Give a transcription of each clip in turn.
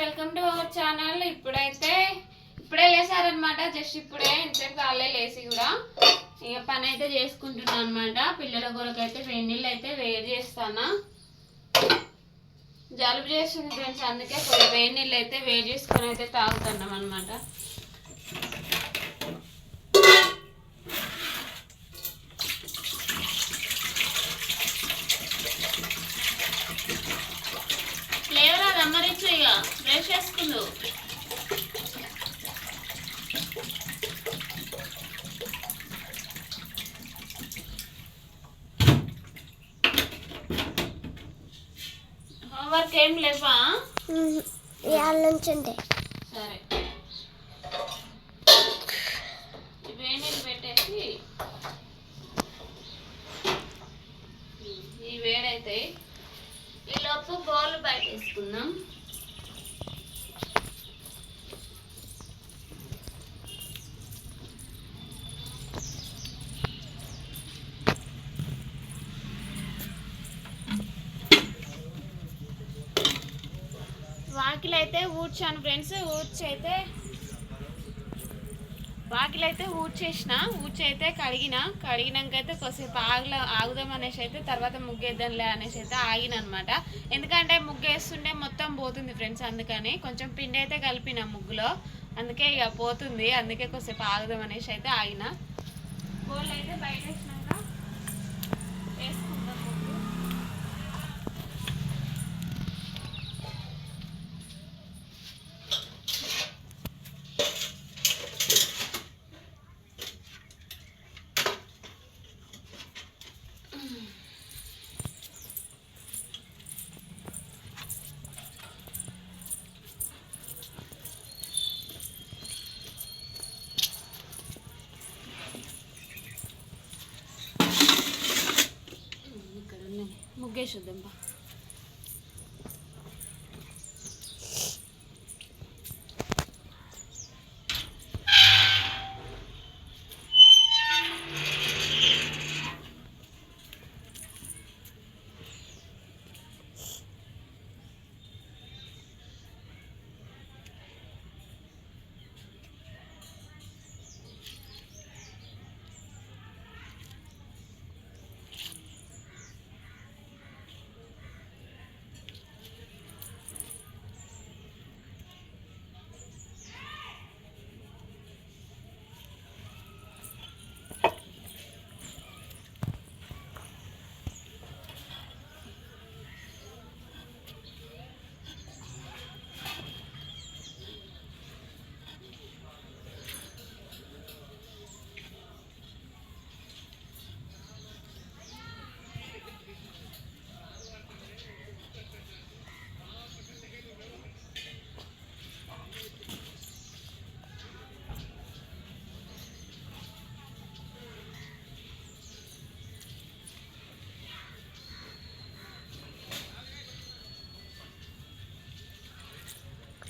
Welcome to our channel ఇప్పుడైతే ఇప్పుడే లేసారనమాట just ఇప్పుడే. ఇంతసేపు కాలే లేసి కూడా. ఇక పని అయితే చేసుకుంటున్నాను అనమాట పిల్లల కొరకు అయితే వేడి నీళ్ళు అయితే వేడి చేస్తానా. జలుబు చేస్తుంది ఫ్రెండ్స్ అందుకే వేడి నీళ్ళు అయితే వేడి చేసుకొని అయితే తాగుతున్నాం అనమాట లేవరా ఇక బ్రష్ చేసుకుందు హోంవర్క్ ఏం లేవా? ఇవాళ నుంచి సరే ఇవే నీళ్ళు పెట్టేసి ఈ వేడైతాయి ఈ లోపు బౌల్ బయట వేసుకుందాం. వాకిలైతే అయితే ఊడ్చాను ఫ్రెండ్స్ ఊడ్చి అయితే వాకిలు అయితే ఊడ్చేసిన ఊడ్చి అయితే కడిగిన కడిగినాక అయితే కొద్దిసేపు ఆగుల ఆగుదాం అనేసి అయితే తర్వాత ముగ్గేద్దాంలే అనేసి అయితే ఆగిన అనమాట ఎందుకంటే ముగ్గేస్తుంటే మొత్తం పోతుంది ఫ్రెండ్స్ అందుకని కొంచెం పిండి అయితే కలిపిన ముగ్గులో. అందుకే ఇక పోతుంది అందుకే కొద్దిసేపు ఆగుదాం అనేసి అయితే ఆగిన. గోళ్ళు అయితే బయట వేసినాక వేసుకుందాం ముగ్గు ఇక్కడ ఉన్నాయి ముగ్గేసేద్దాం బా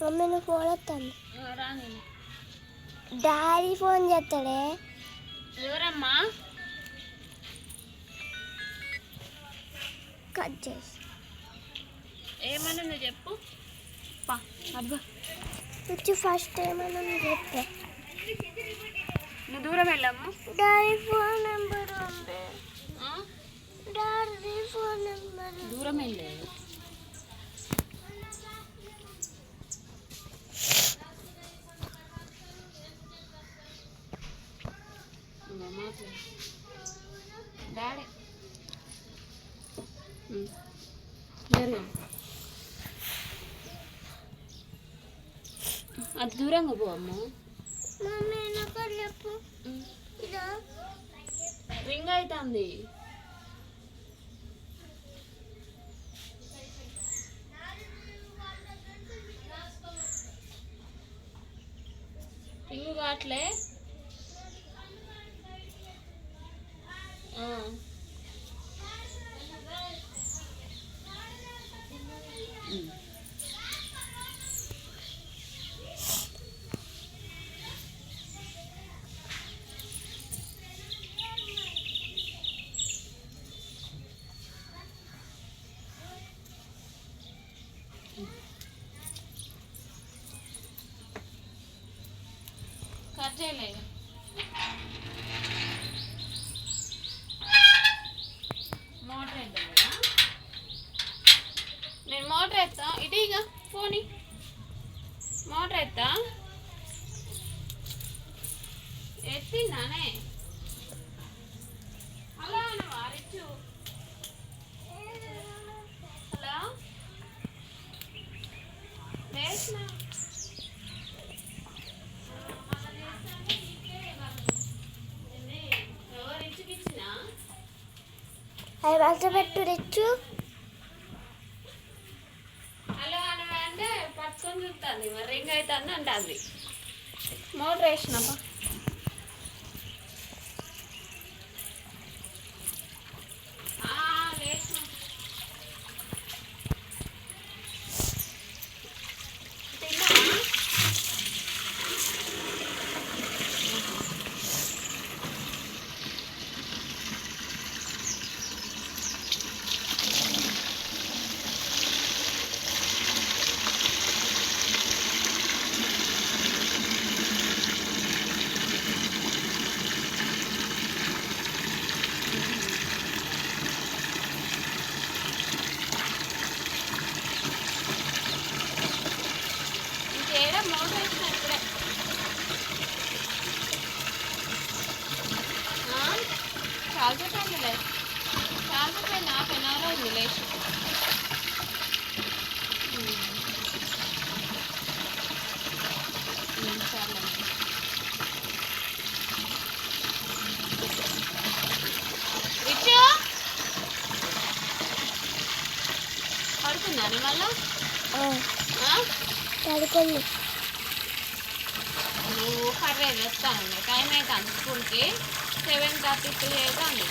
మమ్మీ ఫోన్ వస్తాను రాని డాడీ ఫోన్ చేస్తాడే? ఎవరమ్మా? కట్ చేసి. ఏమన్నా నువ్వు చెప్పు. వచ్చి ఫస్ట్ ఏమన్నా చెప్తే నువ్వు దూరం వెళ్ళమ్మా. డాడీ ఫోన్ నెంబర్ ఉంది? డాడీ ఫోన్ నెంబర్ దూరం వెళ్ళలేదు డాడీ జరుగు అది దూరంగా పో అమ్మ. రింగ్ అవుతుంది రింగ్ కావట్లే. కట్ చేయలేదు మోటార్ ఎత్తా. ఇటు ఇక పోనీ. మోటార్ ఎత్తా. ఎత్తిందానే హలో అని వారిచ్చు హలో? వేసినా ఎవరు ఇచ్చికిచ్చినా అవి వలస పెట్టు తెచ్చు హలో అని అంటే పట్టుకొని చూస్తుంది మరి రింగ్ అవుతుంది అంటుంది మోటర్ వేసినామా లేచిన తిన్నావా ఇంకేడా మోటర్ వేసిన ఇప్పుడే ఆ? చాలా సేపు అయిందిలే చాలా సేపు అయింది హాఫ్ అన్ అవర్ అయింది లేచి పడుకున్నాను మళ్ళా నువ్వు కర్రీ వేస్తాను టైం అవుతుంది స్కూల్కి. సెవెన్ థర్టీ త్రీ అండి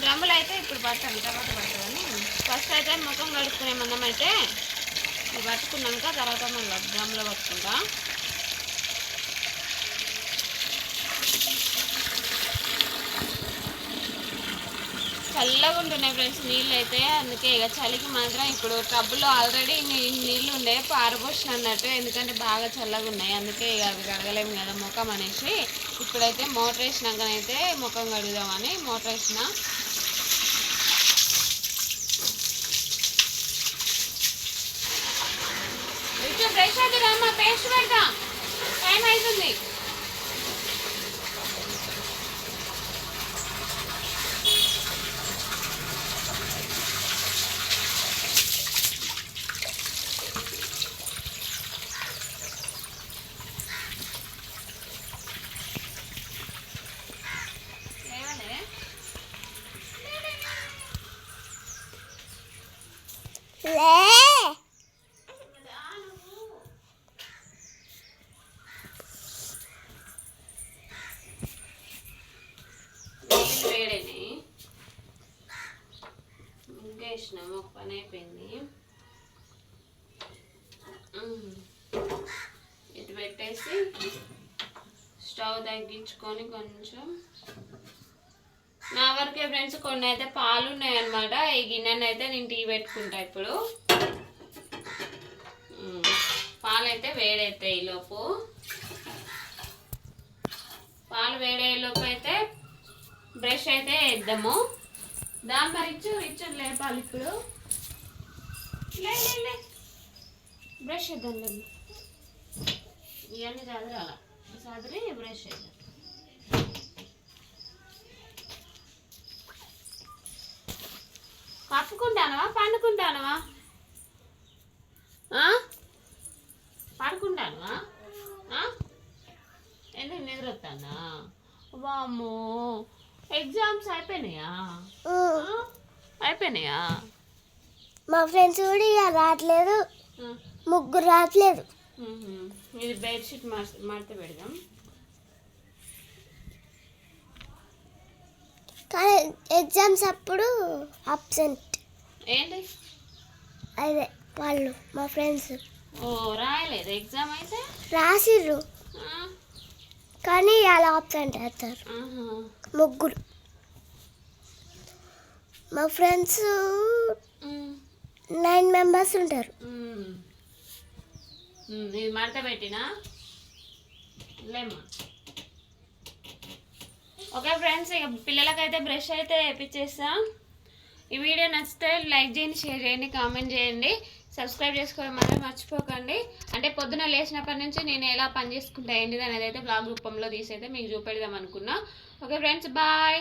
డ్రమ్ములు అయితే ఇప్పుడు పట్టాను తర్వాత పట్టదని ఫస్ట్ అయితే ముఖం కడుక్కునే మందం అయితే పట్టుకున్నాక తర్వాత మళ్ళీ డ్రమ్లో పట్టుకుంటాం. చల్లగా ఉంటున్నాయి ఫ్రెండ్స్ నీళ్ళు అయితే అందుకే ఇక చలికి మాత్రం ఇప్పుడు టబ్బులో ఆల్రెడీ నీళ్ళు ఉండే పారబోషన్ అన్నట్టు. ఎందుకంటే బాగా చల్లగా ఉన్నాయి. అందుకే ఇక అవి కడగలేము కదా ముఖం అనేసి. ఇప్పుడైతే మోటార్ వేసినాకనైతే ముఖం కడుగుదామని మోటార్ వేసిన. ఫ్రెష్ అయితే రామ్మా పేస్ట్ పెడతాం. టైం అవుతుంది ముగ్గేసినాము ఒక పని అయిపోయింది. ఇటు పెట్టేసి స్టవ్ తగ్గించుకొని కొంచెం నా వరకే ఫ్రెండ్స్ కొన్ని అయితే పాలు ఉన్నాయన్నమాట. ఈ గిన్నెని అయితే నేను టీ పెట్టుకుంటా ఇప్పుడు. పాలు పాలైతే వేడైతాయి ఈలోపు పాలు వేడయ్యేలోపు అయితే బ్రష్ అయితే వేద్దాము. దాని మరి ఇచ్చు ఇచ్చు లేపాలి ఇప్పుడు. లే లే లే. బ్రష్ లేదు ఇవన్నీ చదరాల? చదిరి బ్రష్ వేద్దాం కప్పుకుంటానవా పండుకుంటానవా? ఆ? పడుకుంటానవా? ఎందుకు నిద్ర వస్తానా వామ్మో. ఎగ్జామ్స్ అయిపోయినాయా? అయిపోయినాయా? మా ఫ్రెండ్స్ కూడా ఇక రావట్లేదు. ముగ్గురు రావట్లేదు. ఇది బెడ్షీట్ మడత మడత పెడదాం. కానీ ఎగ్జామ్స్ అప్పుడు అబ్సెంట్ ఏంటి? అదే వాళ్ళు మా ఫ్రెండ్స్. ఓ రాయలేదు. ఎగ్జామ్ అయితే? రాసిర్రు. కానీ అలా ఆబ్సెంట్ అవుతారు. ముగ్గురు. మా ఫ్రెండ్స్ నైన్ మెంబర్స్ ఉంటారు. ఇది మడత పెట్టినా లేమ్మా ఓకే ఫ్రెండ్స్ ఇక పిల్లలకైతే బ్రష్ అయితే వేపించేస్తా ఈ వీడియో నచ్చితే లైక్ చేయండి షేర్ చేయండి కామెంట్ చేయండి. సబ్స్క్రైబ్ చేసుకోవడం మాత్రం మర్చిపోకండి. అంటే పొద్దున లేచినప్పటి నుంచి నేను ఎలా పని చేసుకుంటా ఏంటిది అనేది అయితే బ్లాగ్ రూపంలో తీసైతే మీకు చూపెడదాం అనుకున్నా. Okay friends bye